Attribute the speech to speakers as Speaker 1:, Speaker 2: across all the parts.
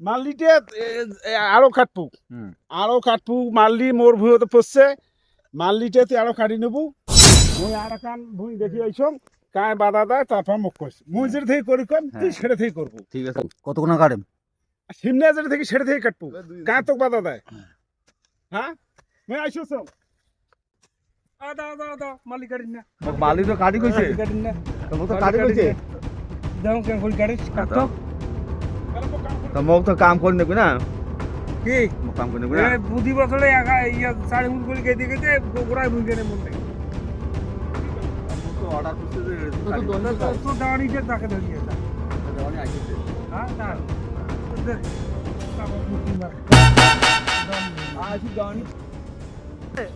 Speaker 1: মাল্লিতে আরও কাটবো।
Speaker 2: হুম।
Speaker 1: আরও কাটবো মাল্লি মোর ভুঁইতে পড়ছে। মাল্লিতে তুই আরও কাটি নেব। মুই আর কান ভুঁই দেখি আইসম কায় বাধা দেয় তারপর মুখ কইস। মুই যেটা থেকে করি কম তুই
Speaker 2: হ্যাঁ।
Speaker 1: সেটা থেকে করব।
Speaker 2: ঠিক আছে। কতক্ষণ কাটেম?
Speaker 1: সিমনা যেটা থেকে সেটা থেকে কাটবো। কায় তোক বাধা দেয়? হ্যাঁ। মুই আইসো সব আদা আদা আদা মালিক কাটিন না।
Speaker 2: বালি তো কাটি কইছে।
Speaker 1: কাটিন না।
Speaker 2: তো তো কাটি কইছে?
Speaker 1: দাও কেন করি কাটিস কাটো
Speaker 2: তো মোক তো কাম করে নেবি না।
Speaker 1: কি?
Speaker 2: কাম করে নেবি
Speaker 1: বুদ্ধি বছরে ইয়া সাড়ে মুখ করে গেতে গেতে গোড়ায় ভুঁই গেলে মন নেই
Speaker 2: তো অর্ডার করতে
Speaker 1: তো দাঁড়িয়ে তাকে যা হ্যাঁ দাঁড়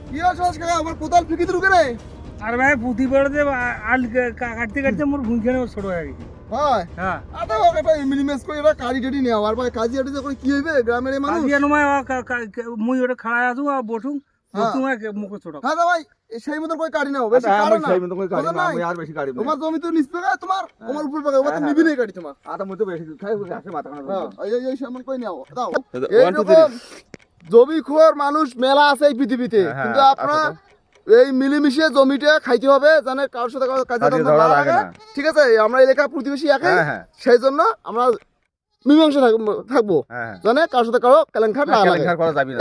Speaker 3: কি আছে আজকে আমার কোদাল ফিকি দিলু কেনে
Speaker 1: আর ভাই পুঁতি পড়ে যে আল কাটতে কাটতে মোর ভুঁই খেলে ছোট হয়ে গেছে।
Speaker 3: হয়?
Speaker 1: হ্যাঁ।
Speaker 3: আটা মিনিমাইজ করে এটা নেওয়া আর ভাই কাজি কি হইবে? গ্রামের মানুষ?
Speaker 1: কাজী মুই ওটা আর
Speaker 3: হ্যাঁ। হ্যাঁ জমি
Speaker 2: হ্যাঁ,
Speaker 3: হ্যাঁ। খোর মানুষ মেলা আছে এই পৃথিবীতে
Speaker 2: হ্যাঁ,
Speaker 3: কিন্তু
Speaker 2: আছে
Speaker 3: আপনারা
Speaker 2: তো।
Speaker 3: এই মিলেমিশে জমিটা খাইতে হবে জানে কারোর সাথে কারও কাজ
Speaker 2: কাজে
Speaker 3: ধরা
Speaker 2: ধরা
Speaker 3: না
Speaker 2: লাগে
Speaker 3: ঠিক আছে আমরা এলাকা প্রতিবেশী একাই
Speaker 2: হ্যাঁ হ্যাঁ।
Speaker 3: সেই জন্য আমরা মীমাংসা থাকবো- থাকব।
Speaker 2: হ্যাঁ
Speaker 3: জানে কারোর সাথে কারও কেলেঙ্কার না লাগে।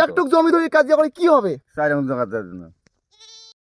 Speaker 3: একটু জমি ধরে কাজ করে কি হবে?